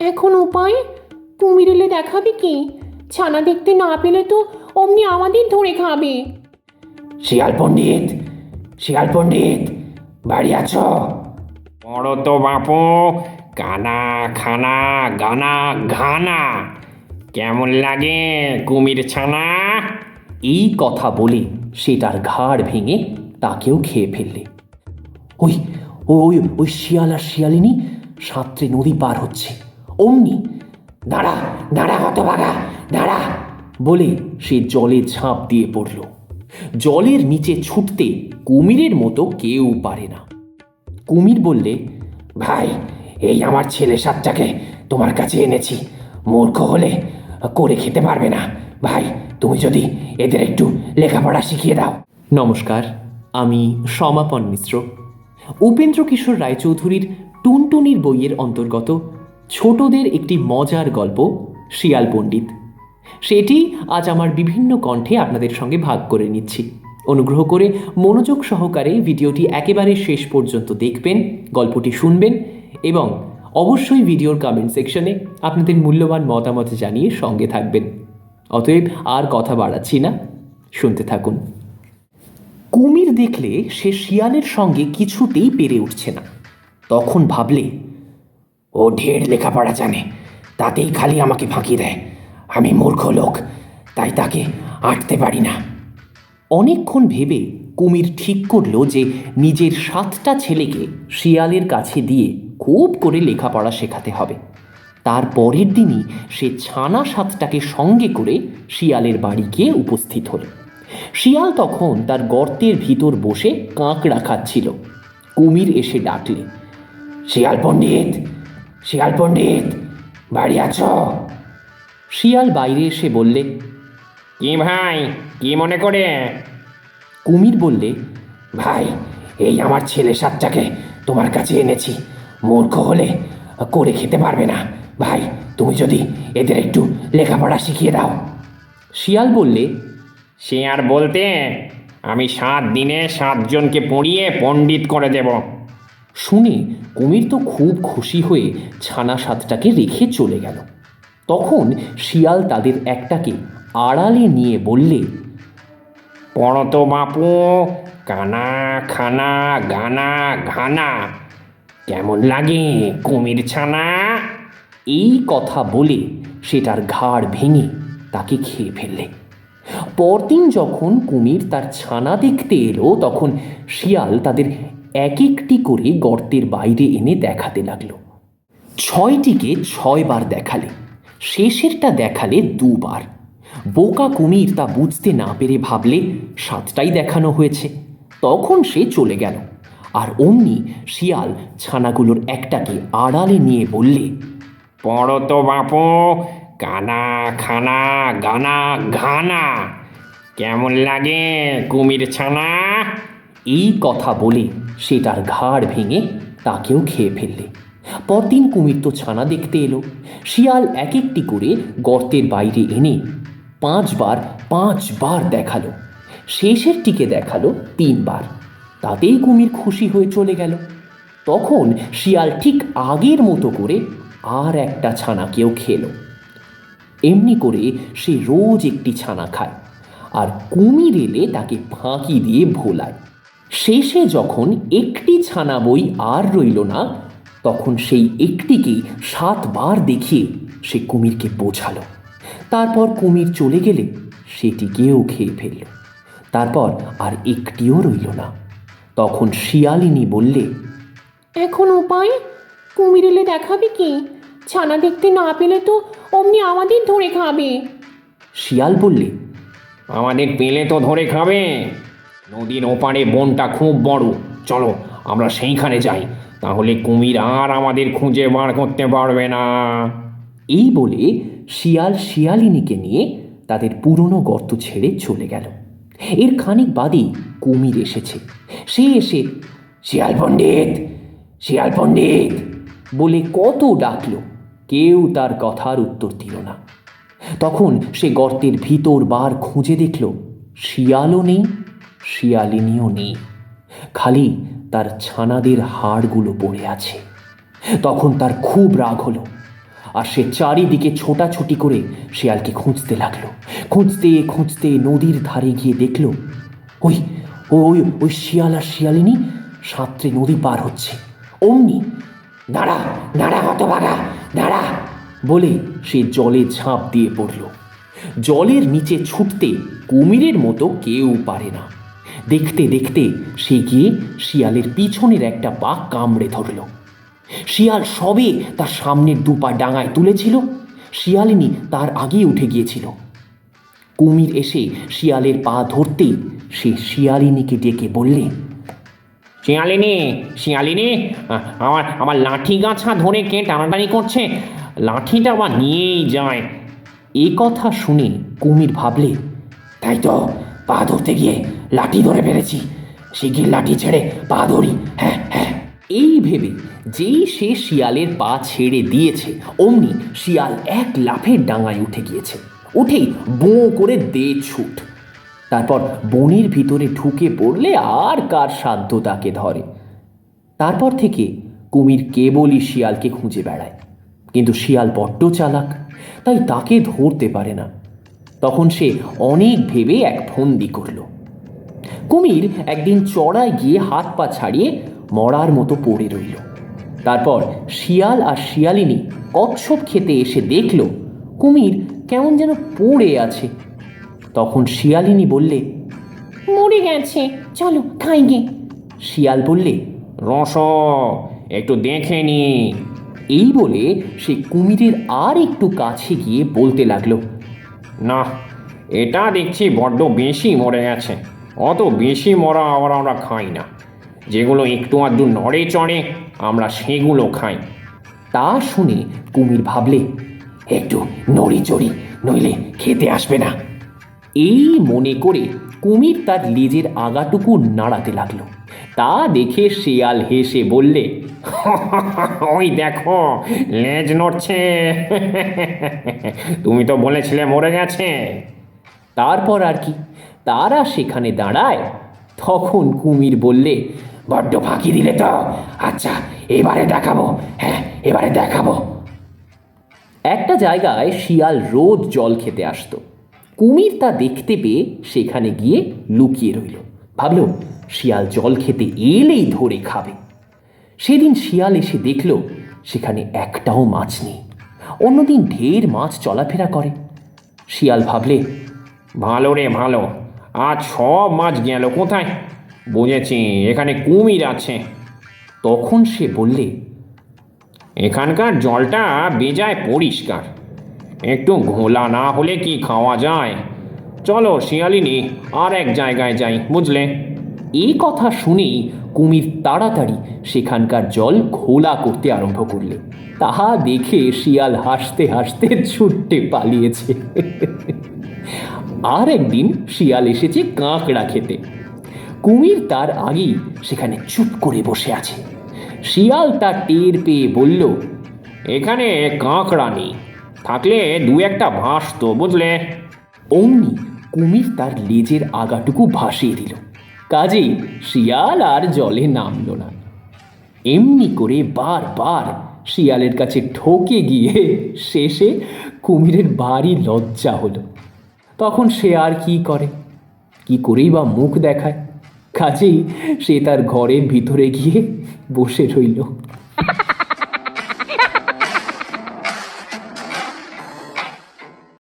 এখন উপায়? কুমির এলে দেখাবে কি? ছানা দেখতে না পেলে তো অমনি আমাদের ধরে খাবে। শিয়াল পণ্ডিত শিয়াল পণ্ডিত বাড়ি আছো? বড় তো বাপু কানা খানা গানা ঘানা। কেমন লাগে কুমির ছানা? এই কথা বলে সে তার ঘাড় ভেঙে তাকেও খেয়ে ফেললে। ওই ওই ওই শিয়াল আর শিয়ালিনী সাঁতরে নদী পার হচ্ছে। অমনি, দাঁড়া দাঁড়া হতভাগা, দাঁড়া, বলে সে জলে ঝাঁপ দিয়ে পড়ল। জলের নিচে ছুটতে কুমিরের মতো কেউ পারে না। কুমির বললে, ভাই, এই আমার ছেলে সাতটাকে তোমার কাছে এনেছি। মূর্খ হলে করে খেতে পারবে না। ভাই, তুমি যদি এদের একটু লেখাপড়া শিখিয়ে দাও। নমস্কার, আমি সমাপন মিশ্র। উপেন্দ্র কিশোর রায়চৌধুরীর টুনটুনির বইয়ের অন্তর্গত ছোটদের একটি মজার গল্প, শিয়াল পণ্ডিত। সেটি আজ আমার বিভিন্ন কণ্ঠে আপনাদের সঙ্গে ভাগ করে নিচ্ছি। অনুগ্রহ করে মনোযোগ সহকারে ভিডিওটি একেবারে শেষ পর্যন্ত দেখবেন, গল্পটি শুনবেন এবং অবশ্যই ভিডিওর কমেন্ট সেকশনে আপনাদের মূল্যবান মতামত জানিয়ে সঙ্গে থাকবেন। অতএব আর কথা বাড়াচ্ছি না, শুনতে থাকুন। কুমির দেখলে সে শিয়ালের সঙ্গে কিছুতেই পেরে উঠছে না। তখন ভাবলে ও ঢের লেখাপড়া জানে, তাতেই খালি আমাকে ফাঁকি দেয়। আমি মূর্খ লোক, তাই তাকে আঁটতে পারি না। অনেকক্ষণ ভেবে কুমির ঠিক করল যে নিজের সাতটা ছেলেকে শিয়ালের কাছে দিয়ে খুব করে লেখাপড়া শেখাতে হবে। তার পরের দিনই সে ছানা সাতটাকে সঙ্গে করে শিয়ালের বাড়ি গিয়ে উপস্থিত হল। শিয়াল তখন তার গর্তের ভিতর বসে কাঁকড়া খাচ্ছিল। কুমির এসে ডাকলে, শিয়াল পণ্ডিত শিয়াল পণ্ডিত বাড়ি আছো? শিয়াল বাইরে এসে বললে কি ভাই কি মনে করে? কুমির বললে ভাই এই আমার ছেলে সাতটাকে তোমার কাছে এনেছি। মূর্খ হলে করে খেতে পারবে না। ভাই তুমি যদি এদের একটু লেখাপড়া শিখিয়ে দাও। শিয়াল বললে সে আর বলতে আমি সাত দিনে সাতজনকে পড়িয়ে পণ্ডিত করে দেব। শুনে কুমির তো খুব খুশি হয়ে ছানা সাতটাকে রেখে চলে গেল। তখন শিয়াল তাদের একটাকে আড়ালে নিয়ে বললে পড়ো তো বাপু, কানা, খানা, গানা, ঘানা, কেমন লাগে কুমির ছানা? এই কথা বলে সেটার ঘাড় ভেঙে তাকে খেয়ে ফেললে। পরদিন যখন কুমির তার ছানা দেখতে এলো, তখন শিয়াল তাদের এক একটি করে গর্তের বাইরে এনে দেখাতে লাগল। ছয়টিকে ছয়বার দেখালে, শেষেরটা দেখালে দুবার। বোকা কুমির তা বুঝতে না পেরে ভাবলে সাতটাই দেখানো হয়েছে। তখন সে চলে গেল, আর অমনি শিয়াল ছানাগুলোর একটাকে আড়ালে নিয়ে বললে, পড়ো তো বাপু, কানা খানা গানা ঘানা। কেমন লাগে কুমির ছানা? এই কথা বলে সে তার ঘাড় ভেঙে তাকেও খেয়ে ফেললে। পরদিন কুমির তো ছানা দেখতে এলো। শিয়াল এক একটি করে গর্তের বাইরে এনে পাঁচবার পাঁচবার দেখাল। শেষেরটিকে দেখাল তিনবার। তাতেই কুমির খুশি হয়ে চলে গেল। তখন শিয়াল ঠিক আগের মতো করে আর একটা ছানাকেও খেলো। এমনি করে সে রোজ একটি ছানা খায়। আর কুমির এলে তাকে ফাঁকি দিয়ে ভোলায়। শেষে যখন একটি ছানা বই আর রইল না তখন সেই একটিকে সাতবার দেখিয়ে সে কুমিরকে বোঝালো। তারপর কুমির চলে গেলে সেটিকেও খেয়ে ফেলল। তারপর আর একটিও রইল না। তখন শিয়ালিনী বললে এখন উপায়? কুমির এলে দেখাবে কি? ছানা দেখতে না পেলে তো অমনি আমাদের ধরে খাবে। শিয়াল বললে আমাদের পেলে তো ধরে খাবে। নদীর ওপারে বনটা খুব বড়। চলো, আমরা সেইখানে যাই। তাহলে কুমির আর আমাদের খুঁজে বার করতে পারবে না। এই বলে শিয়াল শিয়ালিনীকে নিয়ে তাদের পুরনো গর্ত ছেড়ে চলে গেল। এর খানিক বাদেই কুমির এসেছে। সে এসে, শিয়াল পণ্ডিত শিয়াল পণ্ডিত, বলে কত ডাকল। কেউ তার কথার উত্তর দিল না। তখন সে গর্তের ভিতর বার খুঁজে দেখল, শিয়ালও নেই। শিয়ালিনীও নেই। খালি তার ছানাদের হাড়গুলো পড়ে আছে। তখন তার খুব রাগ হলো আর সে চারিদিকে ছোটাছুটি করে শিয়ালকে খুঁজতে লাগল। খুঁজতে খুঁজতে নদীর ধারে গিয়ে দেখল, ওই ওই ওই শিয়াল আর শিয়ালিনী সাঁতরে নদী পার হচ্ছে। অমনি, দাঁড়া দাঁড়া, হতভাগা, দাঁড়া! বলে সে জলে ঝাঁপ দিয়ে পড়ল। জলের নিচে ছুটতে কুমিরের মতো কেউ পারে না। দেখতে দেখতে সে গিয়ে শিয়ালের পিছনের একটা পা কামড়ে ধরল। শিয়াল সবে তার সামনের দু পা ডাঙায় তুলেছিল। শিয়ালিনী তার আগেই উঠে গিয়েছিল। কুমির এসে শিয়ালের পা ধরতেই সে শিয়ালিনীকে ডেকে বললে, শিয়ালিনী শিয়ালিনী, আমার আমার লাঠি গাছা ধরে কে টানাটানি করছে? লাঠিটা আবার নিয়েই যায়। এ কথা শুনে কুমির ভাবলে, তাই তো, পা ধরতে গিয়ে লাঠি ধরে ফেলেছি। শিগগির লাঠি ছেড়ে পা ধরি। হ্যাঁ হ্যাঁ। এই ভেবে যেই সে শিয়ালের পা ছেড়ে দিয়েছে, অমনি শিয়াল এক লাফের ডাঙায় উঠে গিয়েছে। উঠেই বোঁ করে দে ছুট। তারপর বনের ভিতরে ঢুকে পড়লে আর কার সাধ্য তাকে ধরে। তারপর থেকে কুমির কেবলই শিয়ালকে খুঁজে বেড়ায়। কিন্তু শিয়াল বড্ড চালাক, তাই তাকে ধরতে পারে না। তখন সে অনেক ভেবে এক ফন্দি করল। কুমির একদিন চড়ায় গিয়ে হাত পা ছাড়িয়ে মরার মতো পড়ে রইল। তারপর শিয়াল আর শিয়ালিনী কচ্ছপ খেতে এসে দেখল কুমির কেমন যেন পড়ে আছে। তখন শিয়ালিনী বললে মরে গেছে চলো খাই গে। শিয়াল বললে রস একটু দেখে নি। এই বলে সে কুমিরের আর একটু কাছে গিয়ে বলতে লাগল না এটা দেখছি বড্ড বেশি মরে গেছে। অত বেশি মরা আবার আমরা খাই না। যেগুলো একটু আধটু নড়ে চড়ে আমরা সেগুলো খাই। তা শুনে কুমির ভাবলে, একটু নড়ি চড়ি, নইলে খেতে আসবে না। এই মনে করে কুমির তার লেজের আগাটুকু নাড়াতে লাগল। তা দেখে শিয়াল হেসে বললে ওই দেখো, লেজ নড়ছে। তুমি তো বলেছিলে মরে গেছে। তারপর আর কি তারা সেখানে দাঁড়ায়। তখন কুমির বললে, বড্ড ফাঁকি দিলে তো। আচ্ছা এবারে দেখাবো। হ্যাঁ এবারে দেখাবো। একটা জায়গায় শিয়াল রোজ জল খেতে আসতো। কুমির তা দেখতে পেয়ে সেখানে গিয়ে লুকিয়ে রইল। ভাবল, শিয়াল জল খেতে এলেই ধরে খাবে। সেদিন শিয়াল এসে দেখল, সেখানে একটাও মাছ নেই। অন্যদিন ঢের মাছ চলাফেরা করে। শিয়াল ভাবলে, ভালো রে, ভালো। আজ সব মাছ গেল কোথায়? বুঝেছি, এখানে কুমির আছে। তখন সে বললে, এখানকার জলটা বেজায় পরিষ্কার। একটু ঘোলা না হলে কি খাওয়া যায়? চলো শিয়ালিনী, আর এক জায়গায় যাই, বুঝলে? এই কথা শুনেই কুমির তাড়াতাড়ি সেখানকার জল ঘোলা করতে আরম্ভ করলে। তাহা দেখে শিয়াল হাসতে হাসতে ছুটতে পালিয়েছে। আর একদিন শিয়াল এসেছে কাঁকড়া খেতে। কুমির তার আগেই সেখানে চুপ করে বসে আছে। শিয়াল তার টের পেয়ে বলল, এখানে কাঁকড়া নেই। থাকলে দু একটা ভাস তো, বুঝলে? অমনি কুমির তার লেজের আগাটুকু ভাসিয়ে দিল। কাজেই শিয়াল আর জলে নামল না। এমনি করে বারবার শিয়ালের কাছে ঠকে গিয়ে শেষে কুমিরের ভারী লজ্জা হলো। তখন সে আর কি করে? কি করেই বা মুখ দেখায়? কাজেই সে তার ঘরের ভিতরে গিয়ে বসে রইল।